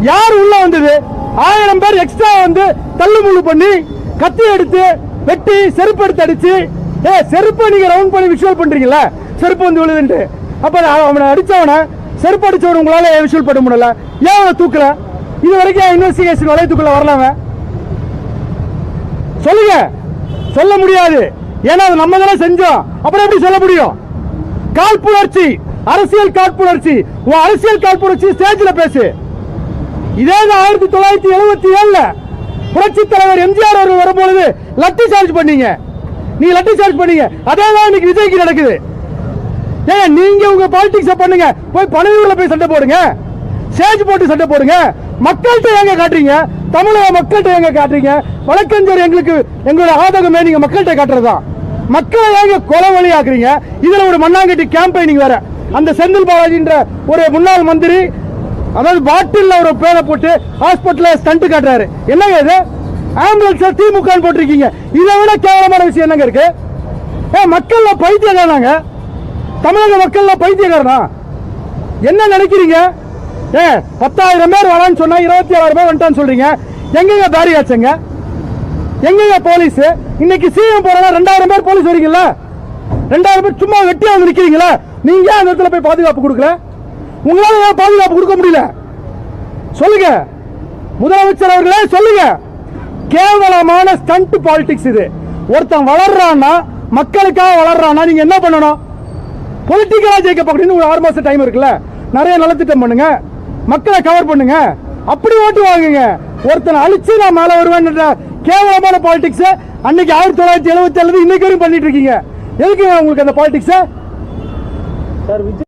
யார் உள்ள வந்தது? ஆயிரம் பேர் எக்ஸ்ட்ரா வந்து தள்ளுமுள்ளு பண்ணி கத்தி எடுத்து வெட்டி செருப்பு எடுத்து அடிச்சு ஏ செருப்பை நீங்க ரவுண்ட் பண்ணி விஷுவல் பண்றீங்களா செருப்பு வந்து விழுதுன்ட்டு. அப்ப நான் அவனை அடிச்சவனை செருப்பு அடிச்சவன உங்களால விஷுவல் பண்ண முடியல? ஏன் அவனை தூக்கல? இது வரைக்கும் இன்வெஸ்டிகேஷன் வளையத்துக்குள்ள வரலாம சொல்லுங்க. சொல்ல முடியாது. ஏன்னா அது நம்ம தானே செஞ்சோம். அப்புறம் எப்படி சொல்ல முடியும்? காழ்ப்புணர்ச்சி. அரசியல் காழ்ப்புணர்ச்சி. உன் அரசியல் காழ்ப்புணர்ச்சி ஸ்டேஜில் பேசு. இதே தான் ஆயிரத்தி தொள்ளாயிரத்தி எழுபத்தி ஏழுல புரட்சி தலைவர் எம்ஜிஆர் அவர்கள் வரும்பொழுது லட்டி சார்ஜ் பண்ணீங்க. நீங்க லட்டி சார்ஜ் பண்ணீங்க. அதே தான் இன்னைக்கு விஜய்க்கு நடக்குது. ஏன் நீங்க உங்க பாலிடிக்ஸ் பண்ணுங்க. போய் பனையூர்ல போய் சண்டை போடுங்க. ஸ்டேஜ் போட்டு சண்டை போடுங்க. மக்கள்கிட்ட எங்க காட்டுறீங்க? தமிழக மக்கள்கிட்ட எங்க காட்டுறீங்க? வழக்கறிஞர் எங்களுக்கு எங்களோட ஆதகமே நீங்க மக்கள்கிட்ட காட்டுறதுதான் மக்களை ஏங்க கொலை வழியாக்குறீங்க? இதுல ஒரு மண்ணாங்கட்டி கேம்பெயினிங் வேற. அந்த செந்தில் பாலாஜின்ற ஒரு முன்னாள் மந்திரி அதாவது பாட்டில் ஒரு பேரை போட்டு ஹாஸ்பிட்டல ஸ்டண்ட் காட்டுறாரு. என்னங்க இது? ஆம்புலன்ஸ் திமுக போட்டிருக்கீங்க. இதை விட கேவலமான விஷயம் என்னங்க இருக்கு? ஏ மக்கள்ல பைத்தியக்காரனாங்க. தமிழக மக்கள்ல பைத்தியக்காரனா? என்ன நினைக்கிறீங்க? ஏ பத்தாயிரம் பேர் வரான்னு சொன்னா இருபத்தி ஏழாயிரம் பேர் வந்துட்டான்னு சொல்றீங்க. எங்கெங்க பேரி ஆச்சுங்க எங்கெங்க போலீஸ்? இன்னைக்கு சிஎம் போறா ரெண்டாயிரம் பேர் போலீஸ் வரீங்களா ரெண்டாயிரம் பேர் சும்மா வெட்டியா வந்து நிக்கிறீங்களா? நீங்க ஏன் அந்த இடத்துல போய் பாதுகாப்பு கொடுக்கல? உங்களால ஏன் பாதுகாப்பு கொடுக்க முடியல? சொல்லுங்க. முதலமைச்சர் அவர்களே சொல்லுங்க. கேவலமான ஸ்டண்ட் பாலிடிக்ஸ் இது. ஒருத்தன் வளர்றான்னா மக்களுக்காக வளர்றான்னா நீங்க என்ன பண்ணணும்? பொலிட்டிக்கலா ஜெயிக்க பார்க்கணும் ஒரு ஆறு மாசம் டைம் இருக்குல்ல? நிறைய நலத்திட்டம் பண்ணுங்க. மக்களை கவர் பண்ணுங்க. அப்படி ஓட்டு வாங்குங்க. ஒருத்தனை அழிச்சு நான் மேல வருவேன்ற கேவலமான பாலிடிக்ஸ் அன்னைக்கு ஆயிரத்தி தொள்ளாயிரத்தி எழுபத்தி ஏழு இன்னைக்கு வரையும் பண்ணிட்டு இருக்கீங்க. எதுக்கு உங்களுக்கு அந்த பாலிடிக்ஸ் சார் விஜய்